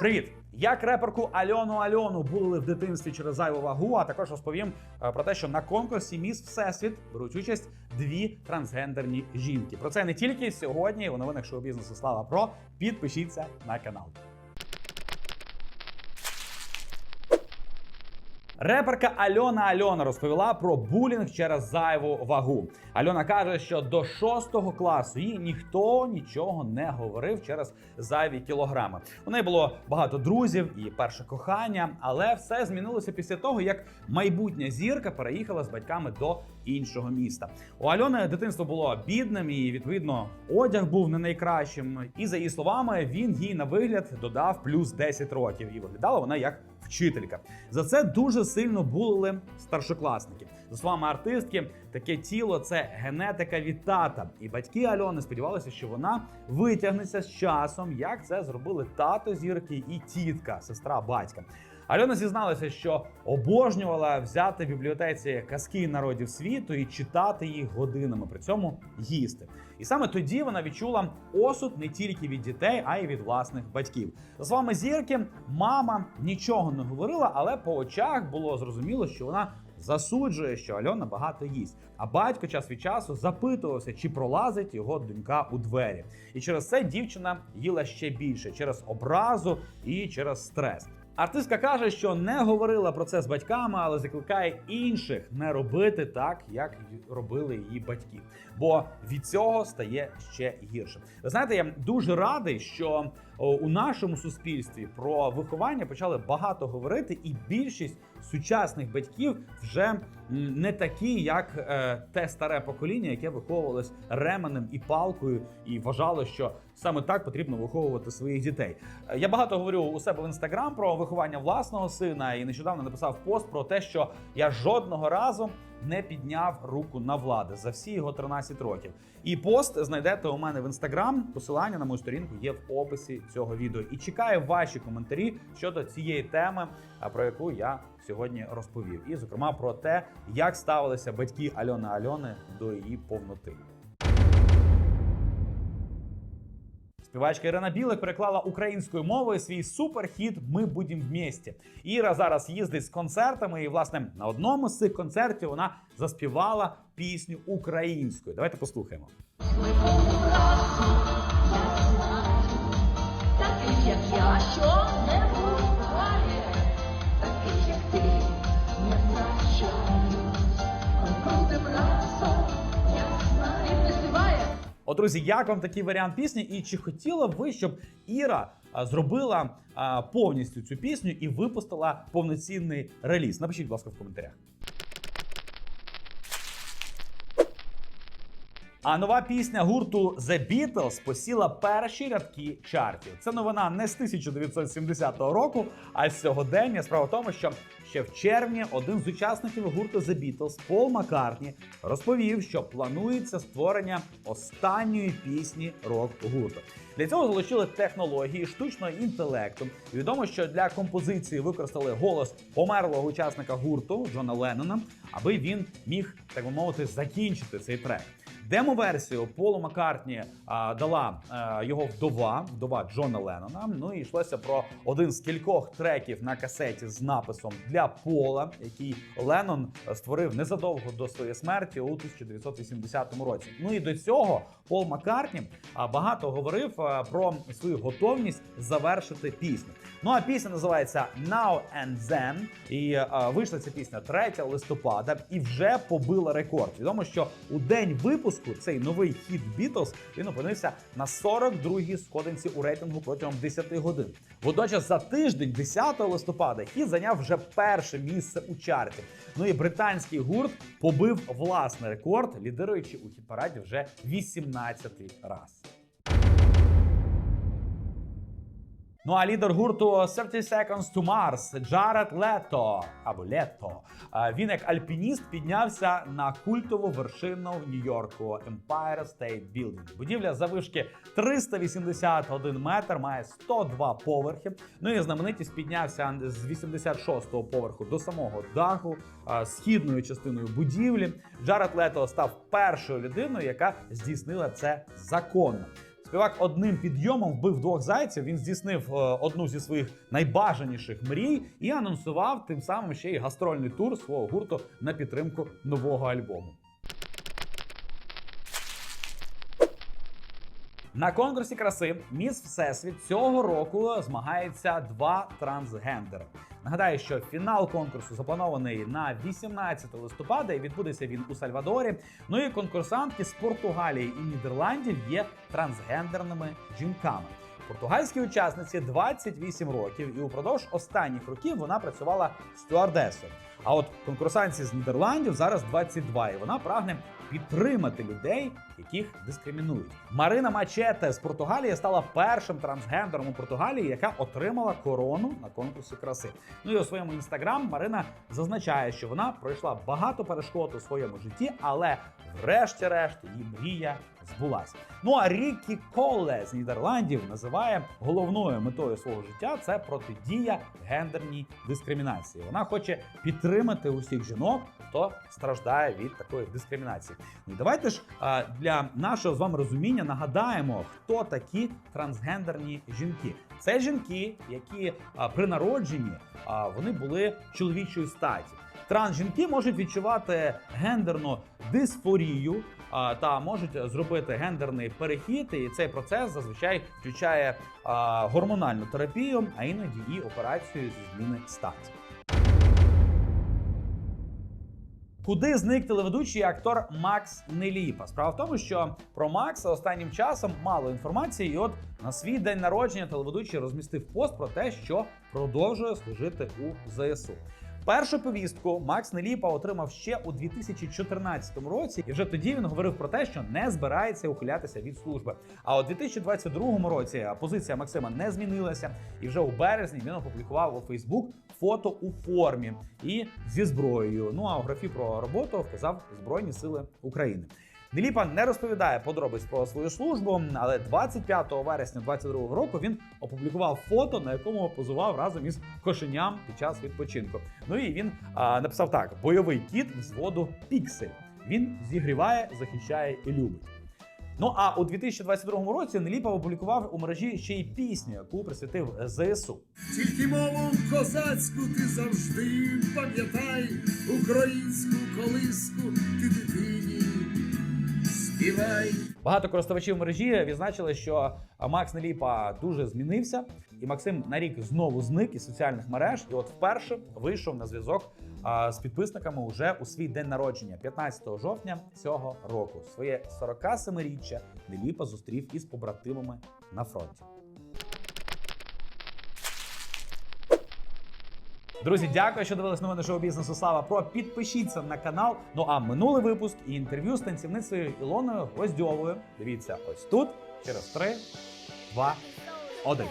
Привіт! Як реперку Альону Альону були в дитинстві через зайву вагу, а також розповім е, про те, що на конкурсі Міс Всесвіт беруть участь дві трансгендерні жінки. Про це не тільки сьогодні у новинах шоу бізнесу Слава Про. Підпишіться на канал. Реперка Альона Альона розповіла про булінг через зайву вагу. Альона каже, що до шостого класу їй ніхто нічого не говорив через зайві кілограми. У неї було багато друзів і перше кохання, але все змінилося після того, як майбутня зірка переїхала з батьками до іншого міста. У Альони дитинство було бідним, і відповідно одяг був не найкращим. І за її словами, він їй на вигляд додав плюс 10 років, і виглядала вона як вчителька. За це дуже сильно булили старшокласники. За словами артистки, таке тіло це генетика від тата. І батьки Альони сподівалися, що вона витягнеться з часом, як це зробили тато зірки і тітка, сестра батька. Альона зізналася, що обожнювала взяти в бібліотеці казки народів світу і читати їх годинами, при цьому їсти. І саме тоді вона відчула осуд не тільки від дітей, а й від власних батьків. За словами зірки, мама нічого не говорила, але по очах було зрозуміло, що вона засуджує, що Альона багато їсть. А батько час від часу запитувався, чи пролазить його донька у двері. І через це дівчина їла ще більше через образу і через стрес. Артистка каже, що не говорила про це з батьками, але закликає інших не робити так, як робили її батьки. Бо від цього стає ще гірше. Ви знаєте, я дуже радий, що у нашому суспільстві про виховання почали багато говорити, і більшість сучасних батьків вже не такі, як е, те старе покоління, яке виховувалось ременем і палкою, і вважало, що саме так потрібно виховувати своїх дітей. Е, Я багато говорю у себе в інстаграм про виховання власного сина, і нещодавно написав пост про те, що я жодного разу не підняв руку на влади за всі його 13 років. І пост знайдете у мене в інстаграм. Посилання на мою сторінку є в описі цього відео. І чекаю ваші коментарі щодо цієї теми, про яку я сьогодні розповів. І, зокрема, про те, як ставилися батьки Альони Альони до її повноти. Співачка Ірина Білик переклала українською мовою свій суперхіт Ми будем місті. Іра зараз їздить з концертами, і власне на одному з цих концертів вона заспівала пісню українською. Давайте послухаємо. Таких, як я, що не Друзі, як вам такий варіант пісні? І чи хотіла б ви, щоб Іра зробила повністю цю пісню і випустила повноцінний реліз? Напишіть, будь ласка, в коментарях. А нова пісня гурту The Beatles посіла перші рядки чартів. Це новина не з 1970 року, а з сьогодення. Справа в тому, що ще в червні один з учасників гурту The Beatles Пол Маккартні розповів, що планується створення останньої пісні рок-гурту. Для цього залучили технології штучного інтелекту. Відомо, що для композиції використали голос померлого учасника гурту Джона Леннона, аби він міг, так би мовити, закінчити цей трек. Демо-версію Полу Маккартні а, дала а, його вдова, вдова Джона Леннона. Ну і йшлося про один з кількох треків на касеті з написом для Пола, який Леннон створив незадовго до своєї смерті у 1980 році. Ну і до цього Пол Маккартні багато говорив про свою готовність завершити пісню. Ну а пісня називається Now and Then. І а, вийшла ця пісня 3 листопада і вже побила рекорд. Відомо, що у день випуску цей новий хіт Beatles він опинився на 42-й сходинці у рейтингу протягом 10 годин. Водночас за тиждень, 10 листопада, хіт зайняв вже перше місце у чарті. Ну і британський гурт побив власний рекорд, лідируючи у хіт-параді вже 18-й раз. Ну а лідер гурту 30 Seconds to Mars Джаред Лето або Лето. Він як альпініст піднявся на культову вершину в Нью-Йорку Empire State Building. Будівля завишки 381 метр, має 102 поверхи. Ну і знаменитість піднявся з 86-го поверху до самого даху східною частиною будівлі. Джаред Лето став першою людиною, яка здійснила це законно. Співак одним підйомом вбив двох зайців. Він здійснив е, одну зі своїх найбажаніших мрій і анонсував тим самим ще й гастрольний тур свого гурту на підтримку нового альбому. На конкурсі краси Міс Всесвіт цього року змагається два трансгендери. Нагадаю, що фінал конкурсу запланований на 18 листопада і відбудеться він у Сальвадорі. Ну і конкурсантки з Португалії і Нідерландів є трансгендерними жінками. Португальській учасниці 28 років, і упродовж останніх років вона працювала стюардесою. А от конкурсантці з Нідерландів зараз 22, і вона прагне підтримати людей, яких дискримінують. Марина Мачете з Португалії стала першим трансгендером у Португалії, яка отримала корону на конкурсі краси. Ну і у своєму інстаграм Марина зазначає, що вона пройшла багато перешкод у своєму житті, але врешті-решт її мрія збулася. Ну а Рікі Коле з Нідерландів називає головною метою свого життя це протидія гендерній дискримінації. Вона хоче підтримати усіх жінок, хто страждає від такої дискримінації. Ну і давайте ж для нашого з вами розуміння нагадаємо, хто такі трансгендерні жінки. Це жінки, які при народженні вони були чоловічої статі. Трансжінки можуть відчувати гендерну дисфорію та можуть зробити гендерний перехід, і цей процес зазвичай включає гормональну терапію, а іноді і операцію зі зміни статі. Куди зник телеведучий актор Макс Неліпа? Справа в тому, що про Макса останнім часом мало інформації, і от на свій день народження телеведучий розмістив пост про те, що продовжує служити у ЗСУ. Першу повістку Макс Неліпа отримав ще у 2014 році, і вже тоді він говорив про те, що не збирається ухилятися від служби. А у 2022 році позиція Максима не змінилася, і вже у березні він опублікував у Фейсбук фото у формі і зі зброєю. Ну а у графі про роботу вказав Збройні Сили України. Неліпа не розповідає подробиць про свою службу, але 25 вересня 2022 року він опублікував фото, на якому позував разом із кошеням під час відпочинку. Ну і він а, написав так: бойовий кіт взводу Піксель. Він зігріває, захищає і любить. Ну а у 2022 році Неліпа опублікував у мережі ще й пісню, яку присвятив ЗСУ. Тільки мову козацьку ти завжди пам'ятай, українську колиску ти дитині співай. Багато користувачів мережі відзначили, що Макс Неліпа дуже змінився, і Максим на рік знову зник із соціальних мереж. І от вперше вийшов на зв'язок з підписниками уже у свій день народження, 15 жовтня цього року. Своє 47-річчя Неліпа зустрів із побратимами на фронті. Друзі, дякую, що дивились новини шоу бізнесу Слава Про. Підпишіться на канал. Ну а минулий випуск і інтерв'ю з танцівницею Ілоною Гвоздьовою. Дивіться ось тут через 3, 2, 1.